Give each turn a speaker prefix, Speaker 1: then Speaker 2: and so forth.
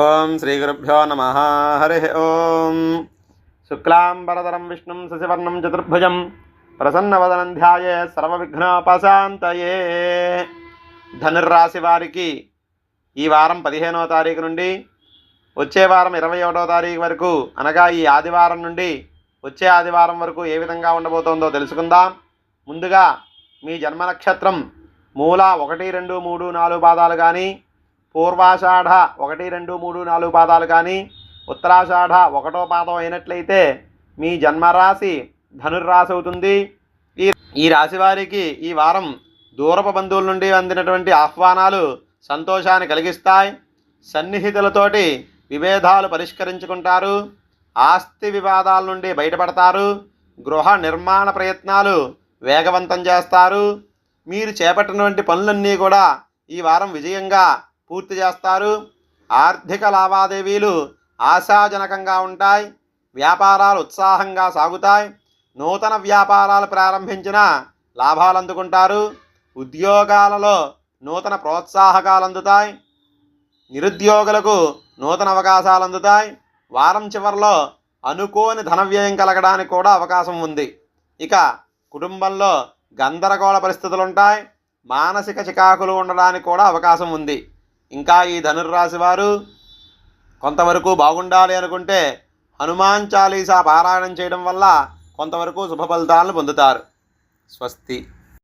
Speaker 1: ఓం శ్రీ గురుభ్యో నమ. హరి ఓం. శుక్లాంబరధరం విష్ణుం శశివర్ణం చతుర్భుజం ప్రసన్నవదనం ధ్యాయే సర్వవిఘ్నోపశాంతయే. ధనుర్రాశి వారికి ఈ వారం పదిహేనవ తారీఖు నుండి వచ్చే వారం ఇరవై ఒకటో తారీఖు వరకు అనగా ఈ ఆదివారం నుండి వచ్చే ఆదివారం వరకు ఏ విధంగా ఉండబోతోందో తెలుసుకుందాం. ముందుగా మీ జన్మ నక్షత్రం మూల ఒకటి రెండు మూడు నాలుగు పాదాలు కానీ పూర్వాషాఢ ఒకటి రెండు మూడు నాలుగు పాదాలు కానీ ఉత్తరాషాఢ ఒకటో పాదం అయినట్లయితే మీ జన్మరాశి ధనుర్రాశి అవుతుంది. ఈ ఈ రాశి వారికి ఈ వారం దూరపు బంధువుల నుండి అందినటువంటి ఆహ్వానాలు సంతోషాన్ని కలిగిస్తాయి. సన్నిహితులతోటి విభేదాలు పరిష్కరించుకుంటారు. ఆస్తి వివాదాల నుండి బయటపడతారు. గృహ నిర్మాణ ప్రయత్నాలు వేగవంతం చేస్తారు. మీరు చేపట్టినటువంటి పనులన్నీ కూడా ఈ వారం విజయంగా పూర్తి చేస్తారు. ఆర్థిక లావాదేవీలు ఆశాజనకంగా ఉంటాయి. వ్యాపారాలు ఉత్సాహంగా సాగుతాయి. నూతన వ్యాపారాలు ప్రారంభించిన లాభాలు అందుకుంటారు. ఉద్యోగాలలో నూతన ప్రోత్సాహకాలు అందుతాయి. నిరుద్యోగులకు నూతన అవకాశాలు అందుతాయి. వారం చివరిలో అనుకోని ధన వ్యయం కలగడానికి కూడా అవకాశం ఉంది. ఇక కుటుంబంలో గందరగోళ పరిస్థితులు ఉంటాయి. మానసిక చికాకులు ఉండడానికి కూడా అవకాశం ఉంది. ఇంకా ఈ ధనుర్రాశి వారు కొంతవరకు బాగుండాలి అనుకుంటే హనుమాన్ చాలీసా పారాయణం చేయడం వల్ల కొంతవరకు శుభ ఫలితాలను పొందుతారు. స్వస్తి.